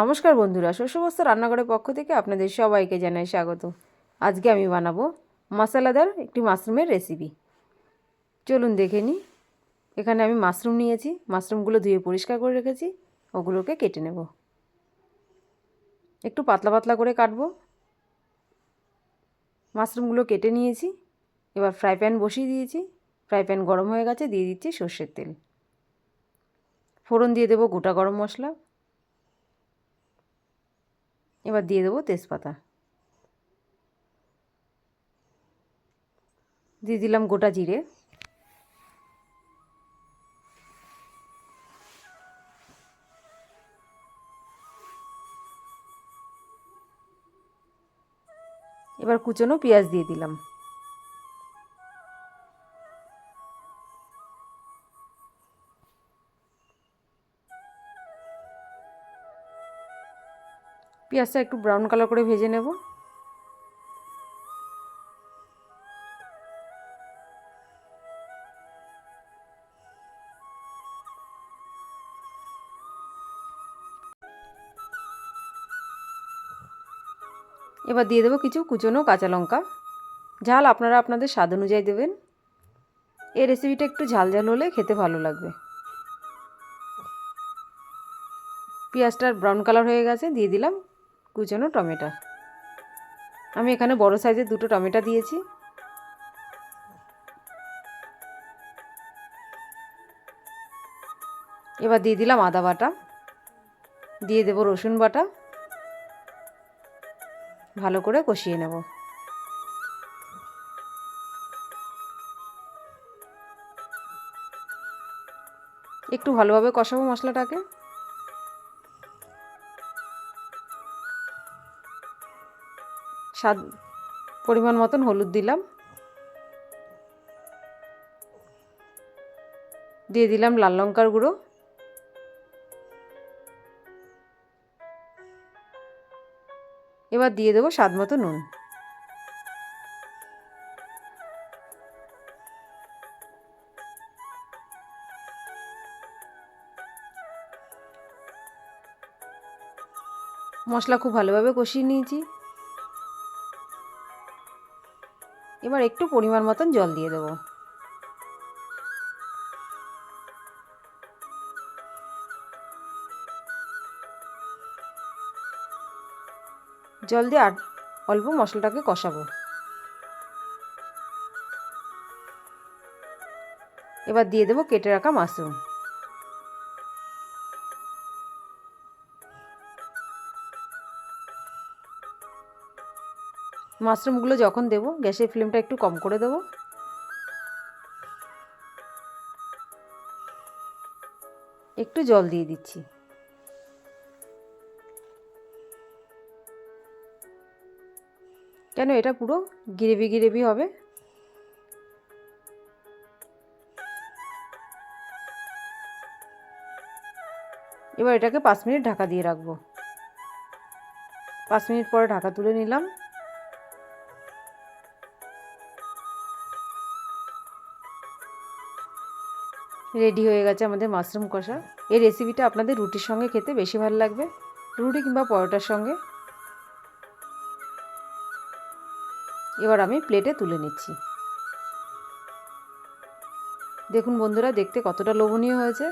নমস্কার বন্ধুরা শস্যবস্ত রান্নাঘরের পক্ষ থেকে আপনাদের সবাইকে জানাই স্বাগত। আজকে আমি বানাবো মশলাদার একটি মাশরুমের রেসিপি চলুন দেখে নিই। এখানে আমি মাশরুম নিয়েছি, মাশরুমগুলো ধুয়ে পরিষ্কার করে রেখেছি, ওগুলোকে কেটে নেব। একটু পাতলা পাতলা করে কাটবো। মাশরুমগুলো কেটে নিয়েছি, এবার ফ্রাই প্যান বসিয়ে দিয়েছি। ফ্রাই প্যান গরম হয়ে গেছে, দিয়ে দিচ্ছি সর্ষের তেল। ফোড়ন দিয়ে দেবো গোটা গরম মশলা। এবার দিয়ে দেবো তেজপাতা। দিয়ে দিলাম গোটা জিরে। এবার কুচনো পেঁয়াজ দিয়ে দিলাম। পেঁয়াজটা একটু ব্রাউন কালার করে ভেজে নেব। এবার দিয়ে দেবো কিছু কুচনো কাঁচা লঙ্কা। ঝাল আপনারা আপনাদের স্বাদ অনুযায়ী দেবেন। এই রেসিপিটা একটু ঝাল ঝাল হলে খেতে ভালো লাগবে। পেঁয়াজটার ব্রাউন কালার হয়ে গেছে, দিয়ে দিলাম। কুচানো টমেটো। আমি এখানে বড় সাইজের দুটো টমেটো দিয়েছি। এবার দিয়ে দিলাম আদা বাটা। দিয়ে দেবো রসুন বাটা। ভালো করে কষিয়ে নেব। একটু ভালোভাবে কষাবো মশলাটাকে। স্বাদ, পরিমাণ মতন হলুদ দিলাম। দিয়ে দিলাম লাল লঙ্কার গুঁড়ো। এবার দিয়ে দেবো স্বাদ মতো নুন। মশলা খুব ভালোভাবে কষিয়ে নিয়েছি। এবার একটু পরিমাণ মতন জল দিয়ে দেবো। জল দিয়ে আর অল্প মশলাটাকে কষাবো। এবার দিয়ে দেবো কেটে রাখা মাশরুম। মাশরুমগুলো যখন দেবো, গ্যাসের ফ্লেমটা একটু কম করে দেবো। একটু জল দিয়ে দিচ্ছি। কেন এটা পুরো গ্রেভি গ্রেভি হবে? এবার এটাকে পাঁচ মিনিট ঢাকা দিয়ে রাখব। পাঁচ মিনিট পরে ঢাকা তুলে নিলাম। রেডি হয়ে গেছে আমাদের মাশরুম কষা। এই রেসিপিটা আপনাদের রুটির সঙ্গে খেতে বেশি ভালো লাগবে। রুটি কিংবা পরোটার সঙ্গে। এবার আমি প্লেটে তুলে নিচ্ছি। দেখুন বন্ধুরা, দেখতে কতটা লোভনীয় হয়েছে।